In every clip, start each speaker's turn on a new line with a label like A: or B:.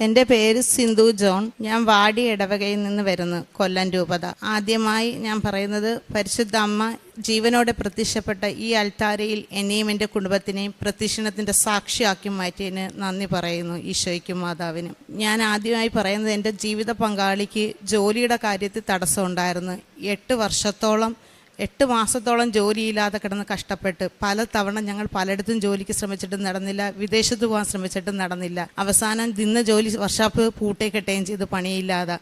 A: എന്റെ പേര് സിന്ധു ജോൺ. ഞാൻ വാടി ഇടവകയിൽ നിന്ന് വരുന്നു. കൊല്ലം രൂപത. ആദ്യമായി ഞാൻ പറയുന്നത് പരിശുദ്ധ അമ്മ ജീവനോടെ പ്രത്യക്ഷപ്പെട്ട ഈ അൽത്താരയിൽ എന്നെയും എന്റെ കുടുംബത്തിനെയും പ്രത്യക്ഷണത്തിന്റെ സാക്ഷിയാക്കി മാറ്റിയതിന് നന്ദി പറയുന്നു ഈശോയ്ക്കും മാതാവിനും. ഞാൻ ആദ്യമായി പറയുന്നത് എന്റെ ജീവിത പങ്കാളിക്ക് ജോലിയുടെ കാര്യത്തിൽ തടസ്സമുണ്ടായിരുന്നു എട്ട് വർഷത്തോളം എട്ട് മാസത്തോളം ജോലിയില്ലാതെ കിടന്ന് കഷ്ടപ്പെട്ട് പല തവണ ഞങ്ങൾ പലയിടത്തും ജോലിക്ക് ശ്രമിച്ചിട്ടും നടന്നില്ല വിദേശത്ത് പോകാൻ ശ്രമിച്ചിട്ടും നടന്നില്ല. അവസാനം ഇന്ന് ജോലി വർഷാപ്പ് പൂട്ടേക്കെട്ടുകയും ചെയ്ത് പണിയില്ലാതെ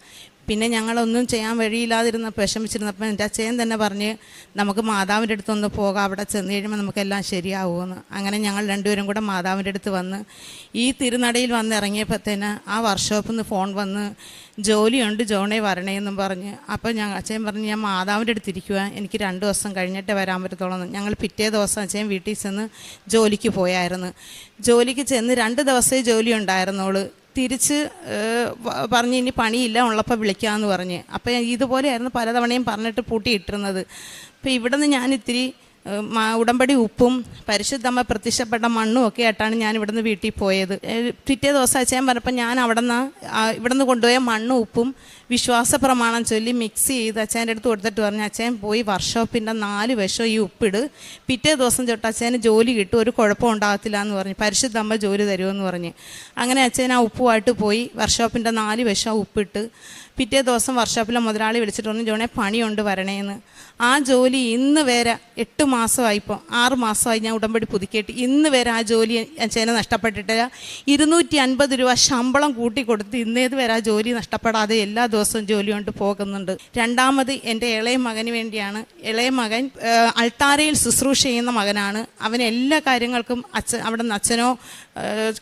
A: പിന്നെ ഞങ്ങളൊന്നും ചെയ്യാൻ വഴിയില്ലാതിരുന്നപ്പോൾ വിഷമിച്ചിരുന്നപ്പോൾ എന്റെ അച്ഛൻ തന്നെ പറഞ്ഞ് നമുക്ക് മാതാവിന്റെ അടുത്തൊന്ന് പോകാം അവിടെ ചെന്ന് കഴിയുമ്പോൾ നമുക്കെല്ലാം ശരിയാവുമെന്ന്. അങ്ങനെ ഞങ്ങൾ രണ്ടുപേരും കൂടെ മാതാവിന്റെ അടുത്ത് വന്ന് ഈ തിരുനടയിൽ വന്ന് ഇറങ്ങിയപ്പോഴത്തേന് ആ വർക്ക്ഷോപ്പിൽ നിന്ന് ഫോൺ വന്ന് ജോലിയുണ്ട് ജോണേ വരണേന്നും പറഞ്ഞ്. അപ്പോൾ ഞങ്ങൾ അച്ഛൻ പറഞ്ഞ് ഞാൻ മാതാവിന്റെ അടുത്ത് ഇരിക്കുക എനിക്ക് രണ്ട് ദിവസം കഴിഞ്ഞിട്ട് വരാൻ പറ്റത്തുള്ളൂ ഞങ്ങൾ പിറ്റേ ദിവസം അച്ഛൻ വീട്ടിൽ ചെന്ന് ജോലിക്ക് പോയായിരുന്നു. ജോലിക്ക് ചെന്ന് രണ്ട് ദിവസമേ ജോലി ഉണ്ടായിരുന്നുള്ളൂ. തിരിച്ച് പറഞ്ഞ് ഇനി പണിയില്ല ഉള്ളപ്പോൾ വിളിക്കാമെന്ന് പറഞ്ഞ്. അപ്പം ഇതുപോലെയായിരുന്നു പലതവണയും പറഞ്ഞിട്ട് പൂട്ടിയിട്ടിരുന്നത്. അപ്പോൾ ഇവിടെ നിന്ന് ഞാൻ ഇത്തിരി ഉടമ്പടി ഉപ്പും പരിശുദ്ധമ്മ പ്രത്യക്ഷപ്പെട്ട മണ്ണും ഒക്കെ ആയിട്ടാണ് ഞാൻ ഇവിടുന്ന് വീട്ടിൽ പോയത്. പിറ്റേ ദിവസം അച്ഛൻ പറഞ്ഞപ്പോൾ ഞാൻ അവിടെ നിന്ന് ഇവിടെ നിന്ന് കൊണ്ടുപോയ മണ്ണും ഉപ്പും വിശ്വാസ പ്രമാണം ചൊല്ലി മിക്സ് ചെയ്ത് അച്ഛന്റെ അടുത്ത് കൊടുത്തിട്ട് പറഞ്ഞു അച്ഛൻ പോയി വർക്ക്ഷോപ്പിന്റെ നാല് വശം ഈ ഉപ്പിട്. പിറ്റേ ദിവസം തൊട്ട് അച്ഛന് ജോലി കിട്ടും ഒരു കുഴപ്പം ഉണ്ടാകത്തില്ല എന്ന് പറഞ്ഞു. പരിശുദ്ധമ്മ ജോലി തരുമെന്ന് പറഞ്ഞ്. അങ്ങനെ അച്ഛൻ ആ ഉപ്പുമായിട്ട് പോയി വർക്ക്ഷോപ്പിന്റെ നാല് വശം ഉപ്പിട്ട്. പിറ്റേ ദിവസം വർക്ക്ഷോപ്പിലെ മുതലാളി വിളിച്ചിട്ട് പറഞ്ഞു ജോണെ പണിയുണ്ട് വരണേന്ന്. ആ ജോലി ഇന്ന് വരെ എട്ട് മാസമായിപ്പോൾ ആറ് മാസമായി ഞാൻ ഉടമ്പടി പുതുക്കിയിട്ട്. ഇന്ന് വരെ ആ ജോലി ചേന നഷ്ടപ്പെട്ടിട്ടില്ല ഇരുന്നൂറ്റി അൻപത് രൂപ ശമ്പളം കൂട്ടി കൊടുത്ത് ഇന്നേത് വരെ ആ ജോലി നഷ്ടപ്പെടാതെ എല്ലാ ദിവസവും ജോലി കൊണ്ട് പോകുന്നുണ്ട്. രണ്ടാമത് എന്റെ ഇളയ മകന് വേണ്ടിയാണ്. ഇളയ മകൻ അൾത്താരയിൽ ശുശ്രൂഷ ചെയ്യുന്ന മകനാണ്. അവൻ എല്ലാ കാര്യങ്ങൾക്കും അച്ഛൻ അവിടെ നിന്ന് അച്ഛനോ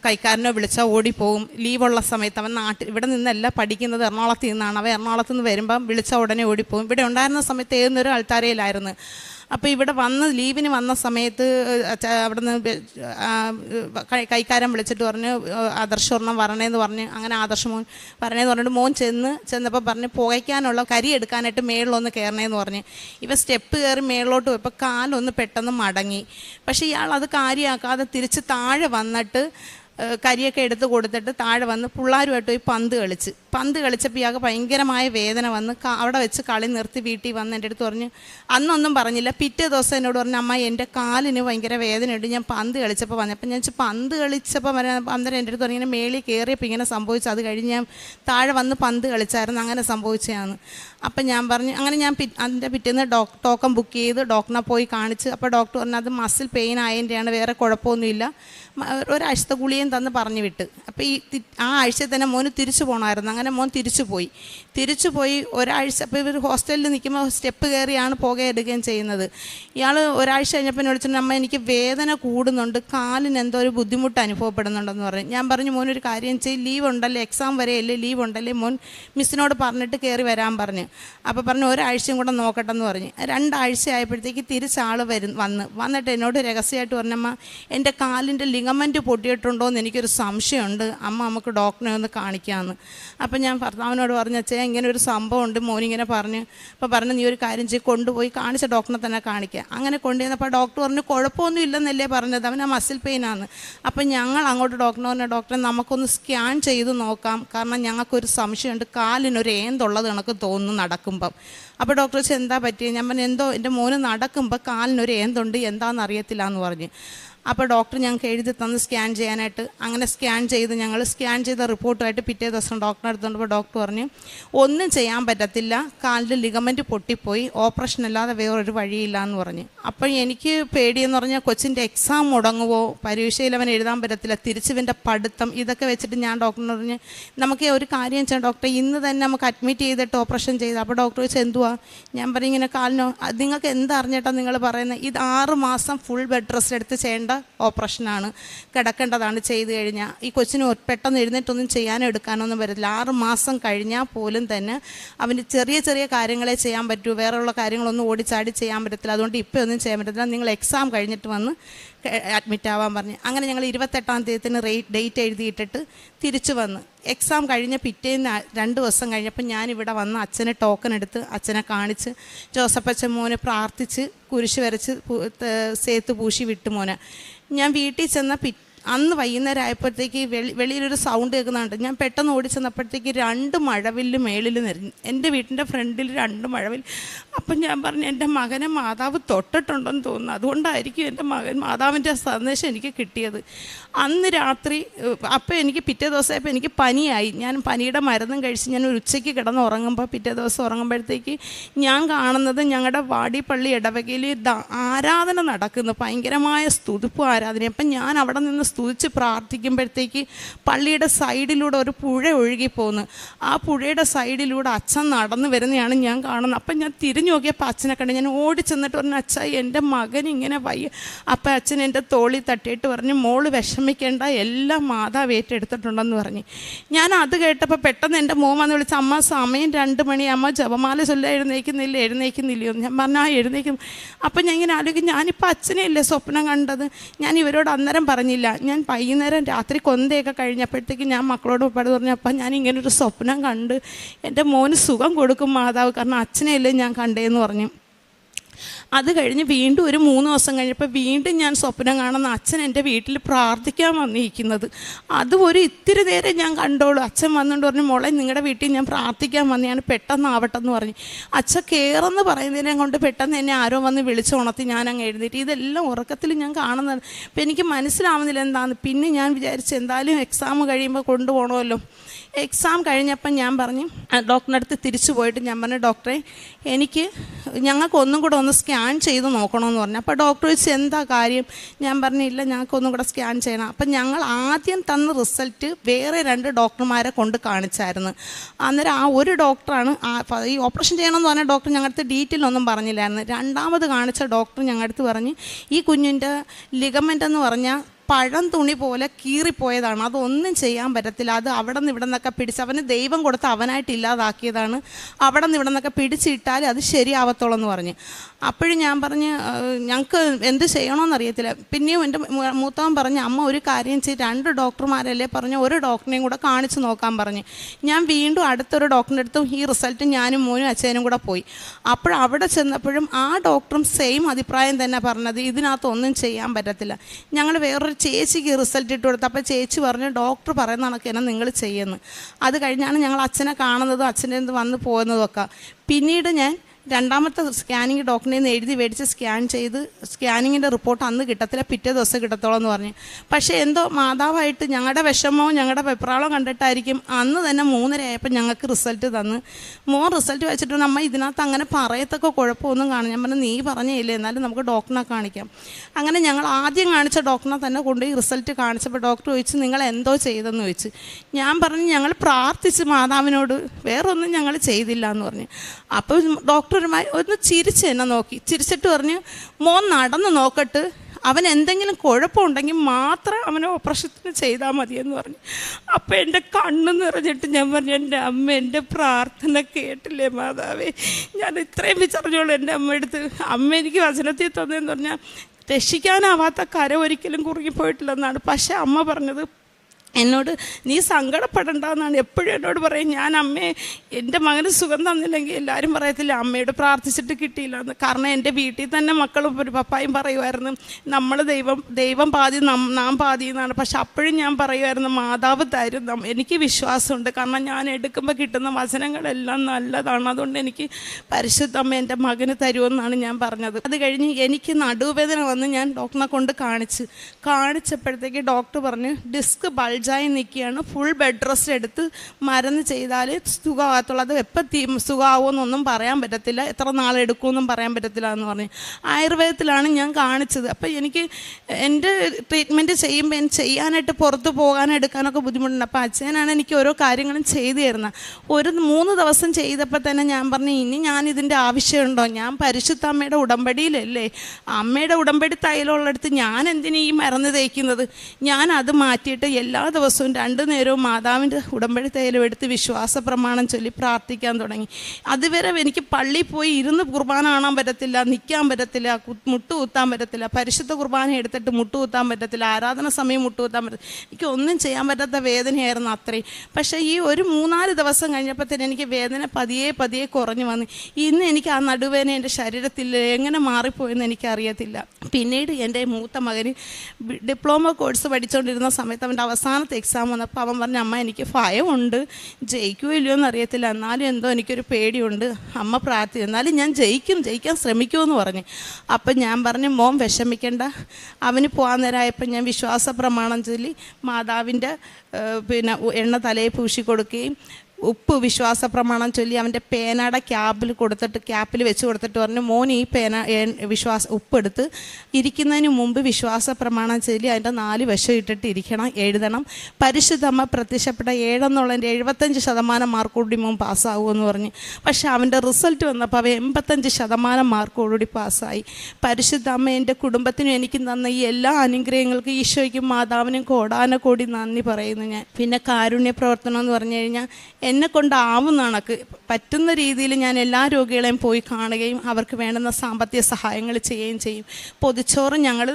A: കൈക്കാരനോ വിളിച്ചാൽ ഓടിപ്പോകും ലീവുള്ള സമയത്ത് അവൻ നാട്ടിൽ ഇവിടെ നിന്നല്ല പഠിക്കുന്നത് എറണാകുളത്ത് നിന്നാണ്. അവൻ എറണാകുളത്ത് നിന്ന് വരുമ്പം വിളിച്ചാൽ ഉടനെ ഓടിപ്പോകും ഇവിടെ ഉണ്ടായിരുന്ന സമയത്ത് ഏതൊരു അൾത്താരയിലായിരുന്നു അപ്പോൾ ഇവിടെ വന്ന് ലീവിന് വന്ന സമയത്ത് അവിടെ നിന്ന് കൈക്കാരൻ വിളിച്ചിട്ട് പറഞ്ഞു ആദർശ ഒരെണ്ണം വരണേന്ന് പറഞ്ഞ് അങ്ങനെ ആദർശം മോൻ വരണേന്ന് പറഞ്ഞിട്ട് മോൻ ചെന്ന് ചെന്നപ്പോൾ പറഞ്ഞ് പുകയ്ക്കാനുള്ള കരി എടുക്കാനായിട്ട് മേളിലൊന്ന് കയറണേന്ന് പറഞ്ഞ്. ഇവ സ്റ്റെപ്പ് കയറി മേളിലോട്ട് പോയപ്പോൾ കാലൊന്ന് പെട്ടെന്ന് മടങ്ങി. പക്ഷേ ഇയാൾ അത് കാര്യമാക്കാതെ തിരിച്ച് താഴെ വന്നിട്ട് കരിയൊക്കെ എടുത്ത് കൊടുത്തിട്ട് താഴെ വന്ന് പിള്ളേരുമായിട്ട് പോയി പന്ത് കളിച്ച്. പന്ത് കളിച്ചപ്പോൾ ഇയാൾക്ക് ഭയങ്കരമായ വേദന വന്ന് അവിടെ വെച്ച് കളി നിർത്തി വീട്ടിൽ വന്ന് എന്റെ അടുത്ത് പറഞ്ഞു അന്നൊന്നും പറഞ്ഞില്ല. പിറ്റേ ദിവസം എന്നോട് പറഞ്ഞു അമ്മ എന്റെ കാലിന് ഭയങ്കര വേദനയുണ്ട്. ഞാൻ പന്ത് കളിച്ചപ്പോൾ വന്നപ്പോൾ ഞാൻ പന്ത് കളിച്ചപ്പോൾ വരാൻ അന്നേരം എന്റെ അടുത്ത് പറഞ്ഞു ഇങ്ങനെ മേളിൽ കയറിയപ്പോൾ ഇങ്ങനെ സംഭവിച്ചു. അത് കഴിഞ്ഞ് ഞാൻ താഴെ വന്ന് പന്ത് കളിച്ചായിരുന്നു. അങ്ങനെ സംഭവിച്ചതാണ്. അപ്പം ഞാൻ പറഞ്ഞു അങ്ങനെ ഞാൻ അതിന്റെ പിറ്റേന്ന് ഡോക് ടോക്കൺ ബുക്ക് ചെയ്ത് ഡോക്ടറിനെ പോയി കാണിച്ച് അപ്പോൾ ഡോക്ടർ പറഞ്ഞു അത് മസിൽ പെയിൻ ആയതിന്റെയാണ് വേറെ കുഴപ്പമൊന്നുമില്ല. ഒരാഴ്ചത്തെ ഗുളിയും തന്ന് പറഞ്ഞു വിട്ട്. അപ്പോൾ ഈ ആ ആഴ്ച തന്നെ മോന് തിരിച്ചു പോകണമായിരുന്നു അങ്ങനെ മോൻ തിരിച്ചു പോയി തിരിച്ചു പോയി ഒരാഴ്ച അപ്പോൾ ഇവർ ഹോസ്റ്റലിൽ നിൽക്കുമ്പോൾ സ്റ്റെപ്പ് കയറിയാണ് പുക എടുക്കുകയും ചെയ്യുന്നത്. ഇയാൾ ഒരാഴ്ച കഴിഞ്ഞപ്പോൾ എന്നോട് വിളിച്ചിട്ട് അമ്മ എനിക്ക് വേദന കൂടുന്നുണ്ട്. കാലിന് എന്തോ ഒരു ബുദ്ധിമുട്ട് അനുഭവപ്പെടുന്നുണ്ടെന്ന് പറഞ്ഞു. ഞാൻ പറഞ്ഞു മോൻ ഒരു കാര്യം ചെയ്യും. ലീവ് ഉണ്ടല്ലേ? എക്സാം വരെയല്ലേ? ലീവ് ഉണ്ടല്ലേ? മോൻ മിസ്സിനോട് പറഞ്ഞിട്ട് കയറി വരാൻ പറഞ്ഞു. അപ്പോൾ പറഞ്ഞു ഒരാഴ്ചയും കൂടെ നോക്കട്ടെന്ന് പറഞ്ഞു. രണ്ടാഴ്ച ആയപ്പോഴത്തേക്ക് തിരിച്ചാൾ വരും വന്ന്. വന്നിട്ട് എന്നോട് രഹസ്യമായിട്ട് പറഞ്ഞമ്മ എന്റെ കാലിന്റെ ലിഗമെന്റ് പൊട്ടിയിട്ടുണ്ടോ എന്ന് എനിക്കൊരു സംശയമുണ്ട്. അമ്മ നമുക്ക് ഡോക്ടറെ ഒന്ന് കാണിക്കാമെന്ന് അപ്പം ഞാൻ ഭർത്താവിനോട് പറഞ്ഞു അച്ഛാ ഇങ്ങനെ ഒരു സംഭവം ഉണ്ട്. മോനിങ്ങനെ പറഞ്ഞു. അപ്പോൾ പറഞ്ഞു നീ ഒരു കാര്യം ചെയ്ത് കൊണ്ടുപോയി കാണിച്ച ഡോക്ടറെ തന്നെ കാണിക്കുക അങ്ങനെ കൊണ്ടുവന്നപ്പോൾ ഡോക്ടർ പറഞ്ഞു കുഴപ്പമൊന്നും ഇല്ലെന്നല്ലേ പറഞ്ഞത് അവൻ ആ മസിൽ പെയിനാണ് അപ്പം ഞങ്ങൾ അങ്ങോട്ട് ഡോക്ടറിനെ പറഞ്ഞു ഡോക്ടറെ നമുക്കൊന്ന് സ്കാൻ ചെയ്ത് നോക്കാം. കാരണം ഞങ്ങൾക്കൊരു സംശയമുണ്ട് കാലിനൊരു ഏന്തുള്ളത് കണക്ക് തോന്നുന്നു നടക്കുമ്പം. അപ്പോൾ ഡോക്ടർ ചോദിച്ചു എന്താ പറ്റിയത് ഞാൻ പറഞ്ഞു എന്തോ എന്റെ മോന് നടക്കുമ്പോൾ കാലിനൊരു ഏന്തുണ്ട് എന്താണെന്ന് അറിയത്തില്ല എന്ന് പറഞ്ഞു. അപ്പോൾ ഡോക്ടർ ഞങ്ങൾക്ക് എഴുതി തന്ന് സ്കാൻ ചെയ്യാനായിട്ട് അങ്ങനെ സ്കാൻ ചെയ്ത് ഞങ്ങൾ സ്കാൻ ചെയ്ത റിപ്പോർട്ടുമായിട്ട് പിറ്റേ ദിവസം ഡോക്ടറെ അടുത്തുകൊണ്ടപ്പോൾ ഡോക്ടർ പറഞ്ഞു ഒന്നും ചെയ്യാൻ പറ്റത്തില്ല. കാലിന്റെ ലിഗമെന്റ് പൊട്ടിപ്പോയി. ഓപ്പറേഷൻ അല്ലാതെ വേറൊരു വഴിയില്ല എന്ന് പറഞ്ഞു. അപ്പോൾ എനിക്ക് പേടിയെന്ന് പറഞ്ഞാൽ കൊച്ചിന്റെ എക്സാം മുടങ്ങുമോ പരീക്ഷയിൽ അവൻ എഴുതാൻ പറ്റത്തില്ല. തിരിച്ചുവിന്റെ പഠിത്തം ഇതൊക്കെ വെച്ചിട്ട് ഞാൻ ഡോക്ടറിന് പറഞ്ഞ് നമുക്ക് ഒരു കാര്യം ചെയ്യാം ഡോക്ടർ ഇന്ന് തന്നെ നമുക്ക് അഡ്മിറ്റ് ചെയ്തിട്ട് ഓപ്പറേഷൻ ചെയ്ത്. അപ്പോൾ ഡോക്ടർ ചോദിച്ചാൽ എന്തുവാ? ഞാൻ പറയും ഇങ്ങനെ കാലിനോ നിങ്ങൾക്ക് എന്തറിഞ്ഞിട്ടാണ് നിങ്ങൾ പറയുന്നത്? ഇത് ആറ് മാസം ഫുൾ ബെഡ് റെസ്റ്റ് എടുത്ത് ചെയ്യേണ്ട ഓപ്പറേഷനാണ്. കിടക്കേണ്ടതാണ് ചെയ്തു കഴിഞ്ഞാൽ ഈ കൊച്ചിന് പെട്ടെന്ന് എഴുന്നേറ്റൊന്നും ചെയ്യാനോ എടുക്കാനൊന്നും വരില്ല ആറ് മാസം കഴിഞ്ഞാൽ പോലും തന്നെ അവന് ചെറിയ ചെറിയ കാര്യങ്ങളെ ചെയ്യാൻ പറ്റൂ. വേറെയുള്ള കാര്യങ്ങളൊന്നും ഓടിച്ചാടി ചെയ്യാൻ പറ്റത്തില്ല. അതുകൊണ്ട് ഇപ്പോൾ ഒന്നും ചെയ്യാൻ പറ്റത്തില്ല. നിങ്ങൾ എക്സാം കഴിഞ്ഞിട്ട് വന്ന് അഡ്മിറ്റ് ആവാൻ പറഞ്ഞു. അങ്ങനെ ഞങ്ങൾ ഇരുപത്തെട്ടാം തീയതി റേറ്റ് ഡേറ്റ് എഴുതിയിട്ടിട്ട് തിരിച്ചു വന്ന്. എക്സാം കഴിഞ്ഞ പിറ്റേന്ന് രണ്ട് ദിവസം കഴിഞ്ഞപ്പോൾ ഞാനിവിടെ വന്ന് അച്ഛനെ ടോക്കൺ എടുത്ത് അച്ഛനെ കാണിച്ച് ജോസഫച്ചൻ മോനെ പ്രാർത്ഥിച്ച് കുരിശ് വരച്ച് സേത്ത് പൂശി വിട്ടു മോനെ. ഞാൻ വീട്ടിൽ ചെന്ന പി അന്ന് വൈകുന്നേരം ആയപ്പോഴത്തേക്ക് വെളി വെളിയിലൊരു സൗണ്ട് കേൾക്കുന്നുണ്ട്. ഞാൻ പെട്ടെന്ന് ഓടി ചെന്നപ്പോഴത്തേക്ക് രണ്ട് മഴവില്ല് മേളിൽ നിറഞ്ഞു എന്റെ വീട്ടിന്റെ ഫ്രണ്ടിൽ രണ്ട് മഴവിൽ അപ്പം ഞാൻ പറഞ്ഞു എന്റെ മകനെ മാതാവ് തൊട്ടിട്ടുണ്ടെന്ന് തോന്നുന്നു. അതുകൊണ്ടായിരിക്കും എന്റെ മകൻ മാതാവിന്റെ സന്ദേശം എനിക്ക് കിട്ടിയത്. അന്ന് രാത്രി അപ്പോൾ എനിക്ക് പിറ്റേ ദിവസമായപ്പോൾ എനിക്ക് പനിയായി. ഞാൻ പനിയുടെ മരുന്നും കഴിച്ച് ഞാൻ ഒരു ഉച്ചയ്ക്ക് കിടന്ന് ഉറങ്ങുമ്പോൾ പിറ്റേ ദിവസം ഉറങ്ങുമ്പോഴത്തേക്ക് ഞാൻ കാണുന്നത് ഞങ്ങളുടെ വാടിപ്പള്ളി ഇടവകയിൽ ആരാധന നടക്കുന്നു. ഭയങ്കരമായ സ്തുതിപ്പ് ആരാധന അപ്പം ഞാൻ അവിടെ നിന്ന് സ്തുതിച്ച് പ്രാർത്ഥിക്കുമ്പോഴത്തേക്ക് പള്ളിയുടെ സൈഡിലൂടെ ഒരു പുഴ ഒഴുകിപ്പോകുന്നു ആ പുഴയുടെ സൈഡിലൂടെ അച്ഛൻ നടന്നു വരുന്നതാണ് ഞാൻ കാണുന്നത്. അപ്പം ഞാൻ തിരിഞ്ഞു നോക്കിയപ്പോൾ അച്ഛനെ കണ്ടു ഞാൻ ഓടി ചെന്നിട്ട് പറഞ്ഞു അച്ഛ എന്റെ മകൻ ഇങ്ങനെ വയ്യ. അപ്പം അച്ഛൻ എന്റെ തോളി തട്ടിയിട്ട് പറഞ്ഞു മോൾ വിഷമിക്കേണ്ട എല്ലാം മാതാവ് ഏറ്റെടുത്തിട്ടുണ്ടെന്ന് പറഞ്ഞു. ഞാൻ അത് കേട്ടപ്പോൾ പെട്ടെന്ന് എന്റെ മോൻ വന്ന് വിളിച്ച് അമ്മ സമയം രണ്ട് മണി അമ്മ ജപമാല ചൊല്ല എഴുന്നേക്കുന്നില്ല എഴുന്നേക്കുന്നില്ലയോ ഞാൻ പറഞ്ഞു ആ എഴുന്നേക്കും അപ്പം ഞാൻ ഇങ്ങനെ ആലോചിക്കും ഞാനിപ്പോൾ അച്ഛനെയല്ലേ സ്വപ്നം കണ്ടത്? ഞാൻ ഇവരോട് അന്നേരം പറഞ്ഞില്ല ഞാൻ വൈകുന്നേരം രാത്രി കൊന്തയൊക്കെ കഴിഞ്ഞപ്പോഴത്തേക്ക് ഞാൻ മക്കളോട് ഉപ്പാട് പറഞ്ഞു അപ്പം ഞാൻ ഇങ്ങനൊരു സ്വപ്നം കണ്ട് എന്റെ മോന് സുഖം കൊടുക്കും മാതാവ്. കാരണം അച്ഛനെയല്ലേ ഞാൻ കണ്ടേന്ന് പറഞ്ഞു. അത് കഴിഞ്ഞ് വീണ്ടും ഒരു മൂന്ന് ദിവസം കഴിഞ്ഞപ്പോൾ വീണ്ടും ഞാൻ സ്വപ്നം കാണുന്ന അച്ഛൻ എന്റെ വീട്ടിൽ പ്രാർത്ഥിക്കാൻ വന്നിരിക്കുന്നത്. അത് ഒരു ഇത്തിരി നേരം ഞാൻ കണ്ടോളൂ. അച്ഛൻ വന്നുകൊണ്ട് പറഞ്ഞു മോളെ നിങ്ങളുടെ വീട്ടിൽ ഞാൻ പ്രാർത്ഥിക്കാൻ വന്നെയാണ് പെട്ടെന്ന് ആവട്ടെ എന്ന് പറഞ്ഞു. അച്ഛൻ കയറെന്ന് പറയുന്നതിനെ കൊണ്ട് പെട്ടെന്ന് എന്നെ ആരോ വന്ന് വിളിച്ച് ഉണർത്തി ഞാൻ അങ്ങ് എഴുന്നേറ്റ്. ഇതെല്ലാം ഉറക്കത്തിൽ ഞാൻ കാണുന്നതാണ് അപ്പം എനിക്ക് മനസ്സിലാവുന്നില്ല എന്താണെന്ന് പിന്നെ ഞാൻ വിചാരിച്ചു എന്തായാലും എക്സാം കഴിയുമ്പോൾ കൊണ്ടുപോകണമല്ലോ എക്സാം കഴിഞ്ഞപ്പം ഞാൻ പറഞ്ഞു ഡോക്ടറിന്റെ അടുത്ത് തിരിച്ചു പോയിട്ട് ഞാൻ പറഞ്ഞു ഡോക്ടറെ എനിക്ക് ഞങ്ങൾക്ക് ഒന്നും കൂടെ ഒന്ന് സ്കാൻ ചെയ്ത് നോക്കണമെന്ന് പറഞ്ഞു. അപ്പോൾ ഡോക്ടർ ചോദിച്ചു എന്താ കാര്യം? ഞാൻ പറഞ്ഞില്ല ഞങ്ങൾക്കൊന്നും കൂടെ സ്കാൻ ചെയ്യണം. അപ്പം ഞങ്ങൾ ആദ്യം തന്ന റിസൾട്ട് വേറെ രണ്ട് ഡോക്ടർമാരെ കൊണ്ട് കാണിച്ചായിരുന്നു. അന്നേരം ആ ഒരു ഡോക്ടറാണ് ഈ ഓപ്പറേഷൻ ചെയ്യണമെന്ന് പറഞ്ഞ ഡോക്ടർ ഞങ്ങളുടെ അടുത്ത് ഡീറ്റെയിൽ ഒന്നും പറഞ്ഞില്ലായിരുന്നു. രണ്ടാമത് കാണിച്ച ഡോക്ടർ ഞങ്ങളുടെ അടുത്ത് പറഞ്ഞ് ഈ കുഞ്ഞിന്റെ ലിഗമെന്റ് എന്ന് പറഞ്ഞാൽ പഴം തുണി പോലെ കീറിപ്പോയതാണ്. അതൊന്നും ചെയ്യാൻ പറ്റത്തില്ല. അത് അവിടെ നിന്ന് ഇവിടെ നിന്നൊക്കെ പിടിച്ച് അവന് ദൈവം കൊടുത്ത് അവനായിട്ട് ഇല്ലാതാക്കിയതാണ്. അവിടെ നിന്ന് ഇവിടെ നിന്നൊക്കെ പിടിച്ചിട്ടാൽ അത് ശരിയാവത്തോളം എന്ന് പറഞ്ഞ്. അപ്പോഴും ഞാൻ പറഞ്ഞ് ഞങ്ങൾക്ക് എന്ത് ചെയ്യണമെന്ന് അറിയത്തില്ല പിന്നെയും എന്റെ മൂത്തവൻ പറഞ്ഞ് അമ്മ ഒരു കാര്യം ചെയ്ത് രണ്ട് ഡോക്ടർമാരല്ലേ പറഞ്ഞ് ഒരു ഡോക്ടറിനെയും കൂടെ കാണിച്ച് നോക്കാൻ പറഞ്ഞ്. ഞാൻ വീണ്ടും അടുത്തൊരു ഡോക്ടറിന്റെ അടുത്തും ഈ റിസൾട്ട് ഞാനും മോനും അച്ഛനും കൂടെ പോയി. അപ്പോൾ അവിടെ ചെന്നപ്പോഴും ആ ഡോക്ടറും സെയിം അഭിപ്രായം തന്നെ പറഞ്ഞത് ഇതിനകത്തൊന്നും ചെയ്യാൻ പറ്റത്തില്ല. ഞങ്ങൾ വേറൊരു ചേച്ചിക്ക് റിസൾട്ട് ഇട്ട് കൊടുത്തു അപ്പോൾ ചേച്ചി പറഞ്ഞു ഡോക്ടർ പറയുന്ന കണക്ക് തന്നെ നിങ്ങൾ ചെയ്യുന്നു. അത് കഴിഞ്ഞാണ് ഞങ്ങൾ അച്ഛനെ കാണുന്നതും അച്ഛന്റെ വന്ന് പോകുന്നതും ഒക്കെ. പിന്നീട് ഞാൻ രണ്ടാമത്തെ സ്കാനിങ് ഡോക്ടറിൽ നിന്ന് എഴുതി മേടിച്ച് സ്കാൻ ചെയ്ത് സ്കാനിങ്ങിന്റെ റിപ്പോർട്ട് അന്ന് കിട്ടത്തില്ല പിറ്റേ ദിവസം കിട്ടത്തോളം എന്ന് പറഞ്ഞു. പക്ഷേ എന്തോ മാതാവായിട്ട് ഞങ്ങളുടെ വിഷമവും ഞങ്ങളുടെ വെപ്രാളവും കണ്ടിട്ടായിരിക്കും അന്ന് തന്നെ മൂന്നരയായപ്പോൾ ഞങ്ങൾക്ക് റിസൾട്ട് തന്ന്. മോൻ റിസൾട്ട് വെച്ചിട്ട് നമ്മൾ ഇതിനകത്ത് അങ്ങനെ പറയത്തൊക്കെ കുഴപ്പമൊന്നും കാണും. ഞാൻ പറഞ്ഞു നീ പറഞ്ഞില്ലേ? എന്നാലും നമുക്ക് ഡോക്ടറിനെ കാണിക്കാം. അങ്ങനെ ഞങ്ങൾ ആദ്യം കാണിച്ച ഡോക്ടറിനെ തന്നെ കൊണ്ടുപോയി റിസൾട്ട് കാണിച്ചപ്പോൾ ഡോക്ടർ ചോദിച്ചു നിങ്ങൾ എന്തോ ചെയ്തെന്ന്? ചോദിച്ചു. ഞാൻ പറഞ്ഞു ഞങ്ങൾ പ്രാർത്ഥിച്ച് മാതാവിനോട് വേറൊന്നും ഞങ്ങൾ ചെയ്തില്ല എന്ന് പറഞ്ഞു. അപ്പോൾ ഡോക്ടർ ഒരുമാതിരി ഒന്ന് ചിരിച്ച് എന്നെ നോക്കി. ചിരിച്ചിട്ട് പറഞ്ഞു മോൻ നടന്ന് നോക്കട്ട്. അവൻ എന്തെങ്കിലും കുഴപ്പമുണ്ടെങ്കിൽ മാത്രം അവനെ ഓപ്പറേഷത്തിന് ചെയ്താൽ മതിയെന്ന് പറഞ്ഞു. അപ്പോൾ എന്റെ കണ്ണ് നിറഞ്ഞിട്ട് ഞാൻ പറഞ്ഞു എന്റെ അമ്മ എന്റെ പ്രാർത്ഥന കേട്ടില്ലേ മാതാവേ? ഞാൻ ഇത്രയും വിചറിഞ്ഞോളൂ എന്റെ അമ്മ എടുത്ത്. അമ്മ എനിക്ക് വചനത്തിൽ തന്നതെന്ന് പറഞ്ഞാൽ രക്ഷിക്കാനാവാത്ത കര ഒരിക്കലും കുറുകിപ്പോയിട്ടില്ലെന്നാണ് പക്ഷേ അമ്മ പറഞ്ഞത് എന്നോട് നീ സങ്കടപ്പെടണ്ടെന്നാണ് എപ്പോഴും എന്നോട് പറയും. ഞാൻ അമ്മയെ എന്റെ മകന് സുഖം തന്നില്ലെങ്കിൽ എല്ലാവരും പറയത്തില്ല അമ്മയോട് പ്രാർത്ഥിച്ചിട്ട് കിട്ടിയില്ല എന്ന്. കാരണം എന്റെ വീട്ടിൽ തന്നെ മക്കളും ഒരു പപ്പായും പറയുമായിരുന്നു നമ്മൾ ദൈവം ദൈവം പാതി നം- പാതി എന്നാണ്. പക്ഷെ അപ്പോഴും ഞാൻ പറയുമായിരുന്നു മാതാവ് തരും എനിക്ക് വിശ്വാസമുണ്ട്. കാരണം ഞാൻ എടുക്കുമ്പോൾ കിട്ടുന്ന വചനങ്ങളെല്ലാം നല്ലതാണ്. അതുകൊണ്ട് എനിക്ക് പരിശുദ്ധ അമ്മ എന്റെ മകന് തരുമെന്നാണ് ഞാൻ പറഞ്ഞത്. അത് കഴിഞ്ഞ് എനിക്ക് നടുവേദന വന്ന് ഞാൻ ഡോക്ടറിനെ കൊണ്ട് കാണിച്ച് കാണിച്ചപ്പോഴത്തേക്ക് ഡോക്ടർ പറഞ്ഞു ഡിസ്ക് ബൾജായി നിൽക്കുകയാണ്. ഫുൾ ബെഡ് റെസ്റ്റ് എടുത്ത് മരുന്ന് ചെയ്താൽ സുഖമാകത്തുള്ളൂ. അത് എപ്പോൾ തീ സുഖമാവുമെന്നൊന്നും പറയാൻ പറ്റത്തില്ല. എത്ര നാളെടുക്കുമെന്നും പറയാൻ പറ്റത്തില്ല എന്ന് പറഞ്ഞു. ആയുർവേദത്തിലാണ് ഞാൻ കാണിച്ചത്. അപ്പോൾ എനിക്ക് എന്റെ ട്രീറ്റ്മെന്റ് ചെയ്യുമ്പോൾ എനിക്ക് ചെയ്യാനായിട്ട് പുറത്ത് പോകാൻ എടുക്കാനൊക്കെ ബുദ്ധിമുട്ടുണ്ട്. അപ്പോൾ അച്ഛനാണ് എനിക്ക് ഓരോ കാര്യങ്ങളും ചെയ്തു തരുന്നത്. ഒരു മൂന്ന് ദിവസം ചെയ്തപ്പോൾ തന്നെ ഞാൻ പറഞ്ഞു ഇനി ഞാൻ ഇതിന്റെ ആവശ്യമുണ്ടോ? ഞാൻ പരിശുദ്ധ അമ്മയുടെ ഉടമ്പടിയിലല്ലേ? അമ്മയുടെ ഉടമ്പടി തൈലമുള്ളടുത്ത് ഞാൻ എന്തിനാണ് ഈ മരുന്ന് തേക്കുന്നത്? ഞാൻ അത് മാറ്റിയിട്ട് എല്ലാ ദിവസവും രണ്ടു നേരവും മാതാവിന്റെ ഉടമ്പടി തൈലം എടുത്ത് വിശ്വാസ പ്രമാണം ചൊല്ലി പ്രാർത്ഥിക്കാൻ തുടങ്ങി. അതുവരെ എനിക്ക് പള്ളിയിൽ പോയി ഇരുന്ന് കുർബാന കാണാൻ പറ്റത്തില്ല നിൽക്കാൻ പറ്റത്തില്ല മുട്ടുകുത്താൻ പറ്റത്തില്ല പരിശുദ്ധ കുർബാന എടുത്തിട്ട് മുട്ടുകുത്താൻ പറ്റത്തില്ല ആരാധന സമയം മുട്ടുകുത്താൻ പറ്റത്തില്ല എനിക്ക് ഒന്നും ചെയ്യാൻ പറ്റാത്ത വേദനയായിരുന്നു അത്രയും. പക്ഷേ ഈ ഒരു മൂന്നാൽ ദിവസം കഴിഞ്ഞപ്പോൾ തന്നെ എനിക്ക് വേദന പതിയെ പതിയെ കുറഞ്ഞു വന്നു. ഇന്ന് എനിക്ക് ആ നടുവേദന എന്റെ ശരീരത്തിൽ എങ്ങനെ മാറിപ്പോയെന്ന് എനിക്കറിയത്തില്ല. പിന്നീട് എന്റെ മൂത്ത മകന് ഡിപ്ലോമ കോഴ്സ് പഠിച്ചുകൊണ്ടിരുന്ന സമയത്ത് അവന്റെ അവസാനത്തെ എക്സാം വന്നപ്പോൾ അവൻ പറഞ്ഞു അമ്മ എനിക്ക് ഭയമുണ്ട്. ജയിക്കുമോ ഇല്ലയോ എന്ന് അറിയത്തില്ല എന്നാലും എന്തോ എനിക്കൊരു പേടിയുണ്ട്. അമ്മ പ്രാർത്ഥി എന്നാലും ഞാൻ ജയിക്കും. ജയിക്കാൻ ശ്രമിക്കുമെന്ന് പറഞ്ഞു. അപ്പം ഞാൻ പറഞ്ഞു മോൻ വിഷമിക്കേണ്ട. അവന് പോകാൻ നേരമായപ്പോൾ ഞാൻ വിശ്വാസ പ്രമാണം ചൊല്ലി മാതാവിന്റെ പിന്നെ എണ്ണ തലയിൽ പൂശി കൊടുക്കുകയും ഉപ്പ് വിശ്വാസ പ്രമാണം ചൊല്ലി അവന്റെ പേനയുടെ ക്യാപ്പിൽ കൊടുത്തിട്ട് ക്യാപ്പിൽ വെച്ച് കൊടുത്തിട്ട് പറഞ്ഞു മോൻ ഈ പേന വിശ്വാസ ഉപ്പെടുത്ത്. ഇരിക്കുന്നതിന് മുമ്പ് വിശ്വാസ പ്രമാണം ചൊല്ലി അതിന്റെ നാല് വശം ഇട്ടിട്ട് ഇരിക്കണം എഴുതണം. പരിശുദ്ധമ്മ പ്രത്യക്ഷപ്പെട്ട ഏഴെന്നുള്ളതിന്റെ എഴുപത്തഞ്ച് ശതമാനം മാർക്കോടുകൂടി മോൻ പാസ്സാകുമെന്ന് പറഞ്ഞു. പക്ഷേ അവന്റെ റിസൾട്ട് വന്നപ്പോൾ അവ എൺപത്തഞ്ച് ശതമാനം മാർക്കോടുകൂടി പാസ്സായി. പരിശുദ്ധ അമ്മ എന്റെ കുടുംബത്തിനും എനിക്ക് തന്ന ഈ എല്ലാ അനുഗ്രഹങ്ങൾക്കും ഈശോയ്ക്കും മാതാവിനും കോടാനക്കോടി കോടി നന്ദി പറയുന്നു ഞാൻ. പിന്നെ കാരുണ്യ പ്രവർത്തനം എന്ന് പറഞ്ഞു കഴിഞ്ഞാൽ എന്നെ കൊണ്ടാവുന്ന കണക്ക്. പറ്റുന്ന രീതിയിൽ ഞാൻ എല്ലാ രോഗികളെയും പോയി കാണുകയും അവർക്ക് വേണ്ടുന്ന സാമ്പത്തിക സഹായങ്ങൾ ചെയ്യുകയും ചെയ്യും. പൊതിച്ചോറ് ഞങ്ങൾ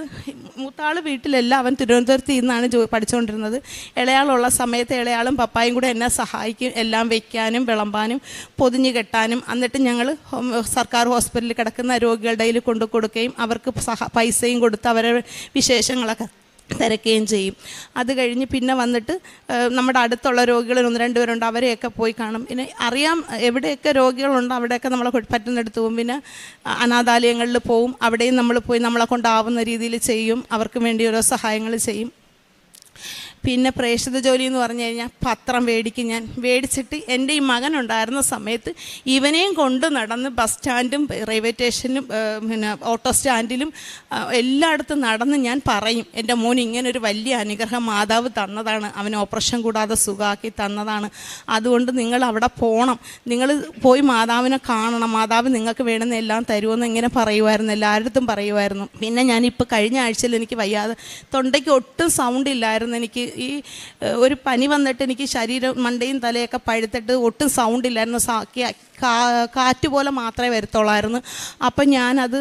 A: മൂത്താൾ വീട്ടിലല്ല അവൻ തിരുവനന്തപുരത്ത് നിന്നാണ് ജോ പഠിച്ചുകൊണ്ടിരുന്നത് ഇളയാളുള്ള സമയത്ത് ഇളയാളും പപ്പായും കൂടെ എന്നെ സഹായിക്കും എല്ലാം വെക്കാനും വിളമ്പാനും പൊതിഞ്ഞ് കെട്ടാനും. എന്നിട്ട് ഞങ്ങൾ സർക്കാർ ഹോസ്പിറ്റലിൽ കിടക്കുന്ന രോഗികളുടെ കയ്യിൽ കൊണ്ടു കൊടുക്കുകയും അവർക്ക് സഹ പൈസയും കൊടുത്ത് അവരുടെ വിശേഷങ്ങളൊക്കെ തിരക്കുകയും ചെയ്യും. അത് കഴിഞ്ഞ് പിന്നെ വന്നിട്ട് നമ്മുടെ അടുത്തുള്ള രോഗികൾ ഒന്ന് രണ്ട് പേരുണ്ട് അവരെയൊക്കെ പോയി കാണും. പിന്നെ അറിയാം എവിടെയൊക്കെ രോഗികളുണ്ടോ അവിടെയൊക്കെ നമ്മളെ പറ്റുന്നിടത്ത് പോകും പിന്നെ അനാഥാലയങ്ങളിൽ പോവും. അവിടെയും നമ്മൾ പോയി നമ്മളെ കൊണ്ടാവുന്ന രീതിയിൽ ചെയ്യും. അവർക്ക് വേണ്ടി ഓരോ സഹായങ്ങൾ ചെയ്യും. പിന്നെ പ്രേക്ഷിത ജോലി എന്ന് പറഞ്ഞു കഴിഞ്ഞാൽ പത്രം മേടിക്കും ഞാൻ. മേടിച്ചിട്ട് എന്റെ ഈ മകൻ ഉണ്ടായിരുന്ന സമയത്ത് ഇവനെയും കൊണ്ട് നടന്ന് ബസ് സ്റ്റാൻഡും റെയിൽവേ സ്റ്റേഷനും പിന്നെ ഓട്ടോ സ്റ്റാൻഡിലും എല്ലായിടത്തും നടന്ന് ഞാൻ പറയും എന്റെ മോൻ ഇങ്ങനെ ഒരു വലിയ അനുഗ്രഹം മാതാവ് തന്നതാണ്. അവൻ ഓപ്പറേഷൻ കൂടാതെ സുഖമാക്കി തന്നതാണ്. അതുകൊണ്ട് നിങ്ങൾ അവിടെ പോകണം നിങ്ങൾ പോയി മാതാവിനെ കാണണം. മാതാവ് നിങ്ങൾക്ക് വേണമെന്ന് എല്ലാം തരുമെന്ന് ഇങ്ങനെ പറയുമായിരുന്നു എല്ലായിടത്തും പറയുമായിരുന്നു പിന്നെ ഞാനിപ്പോൾ കഴിഞ്ഞ ആഴ്ചയിൽ എനിക്ക് വയ്യാതെ തൊണ്ടയ്ക്ക് ഒട്ടും സൗണ്ട് ഇല്ലായിരുന്നു. എനിക്ക് ഈ ഒരു പനി വന്നിട്ട് എനിക്ക് ശരീരം മണ്ടയും തലയൊക്കെ പഴുത്തിട്ട് ഒട്ടും സൗണ്ട് ഇല്ലായിരുന്നു. കാറ്റ് പോലെ മാത്രമേ വരത്തുള്ളായിരുന്നു. അപ്പം ഞാനത്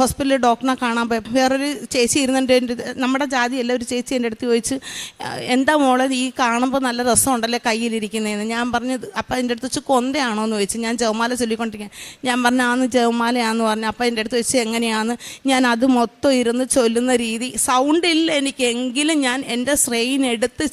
A: ഹോസ്പിറ്റലിൽ ഡോക്ടറിനെ കാണാൻ പോയി വേറൊരു ചേച്ചി അടുത്ത് നമ്മുടെ ജാതിയല്ല ഒരു ചേച്ചി എന്റെ അടുത്ത് ചോദിച്ച് എന്താ മോളെ ഈ കാണുമ്പോൾ നല്ല രസമുണ്ടല്ലേ കയ്യിലിരിക്കുന്നതെന്ന് ഞാൻ പറഞ്ഞത് അപ്പം എന്റെ അടുത്ത് വെച്ച് കൊന്തയാണോ എന്ന് ചോദിച്ചു. ഞാൻ ജവമാല ചൊല്ലിക്കൊണ്ടിരിക്കാൻ ഞാൻ പറഞ്ഞു ആന്ന് ജവമാലയാന്ന് പറഞ്ഞു. അപ്പം എന്റെ അടുത്ത് വെച്ച് എങ്ങനെയാന്ന്? ഞാൻ അത് മൊത്തം ഇരുന്ന് ചൊല്ലുന്ന രീതി സൗണ്ട് ഇല്ല എനിക്ക്. എങ്കിലും ഞാൻ എന്റെ സ്ട്രെയിൻ എടുത്ത്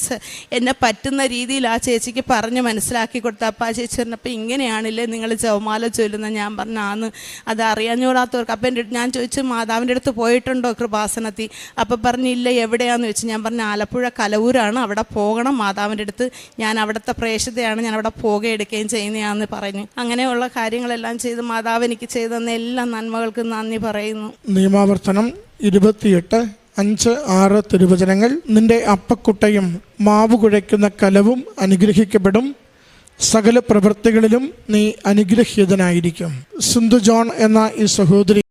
A: എന്നെ പറ്റുന്ന രീതിയിൽ ആ ചേച്ചിക്ക് പറഞ്ഞ് മനസ്സിലാക്കി കൊടുത്ത അപ്പം ആ ചേച്ചി പറഞ്ഞപ്പോൾ ഇങ്ങനെയാണില്ലേ നിങ്ങൾ ജവമാല ചൊല്ലുന്ന ഞാൻ പറഞ്ഞു ആന്ന്. അത് അറിയാഞ്ഞൂടാത്തവർക്ക്. അപ്പം എന്റെ ഞാൻ ചോദിച്ചു മാതാവിന്റെ അടുത്ത് പോയിട്ടുണ്ടോ കൃപാസനത്തിൽ? അപ്പം പറഞ്ഞില്ല എവിടെയാന്ന് ചോദിച്ചു. ഞാൻ പറഞ്ഞു ആലപ്പുഴ കലവൂരാണ് അവിടെ പോകണം മാതാവിന്റെ അടുത്ത്. ഞാൻ അവിടുത്തെ പ്രേക്ഷിതയാണ് ഞാൻ അവിടെ പോകുകയെടുക്കുകയും ചെയ്യുന്നതാണെന്ന് പറഞ്ഞു. അങ്ങനെയുള്ള കാര്യങ്ങളെല്ലാം ചെയ്ത് മാതാവ് എനിക്ക് ചെയ്തു തന്ന എല്ലാ നന്മകൾക്കും നന്ദി പറയുന്നു.
B: നിയമാവർത്തനം ഇരുപത്തിയെട്ട് അഞ്ച് ആറ് തിരുവചനങ്ങൾ നിന്റെ അപ്പക്കുട്ടയും മാവ് കുഴയ്ക്കുന്ന കലവും അനുഗ്രഹിക്കപ്പെടും. സകല പ്രവൃത്തികളിലും നീ അനുഗ്രഹീതനായിരിക്കും. സിന്ധു ജോൺ എന്ന ഈ സഹോദരി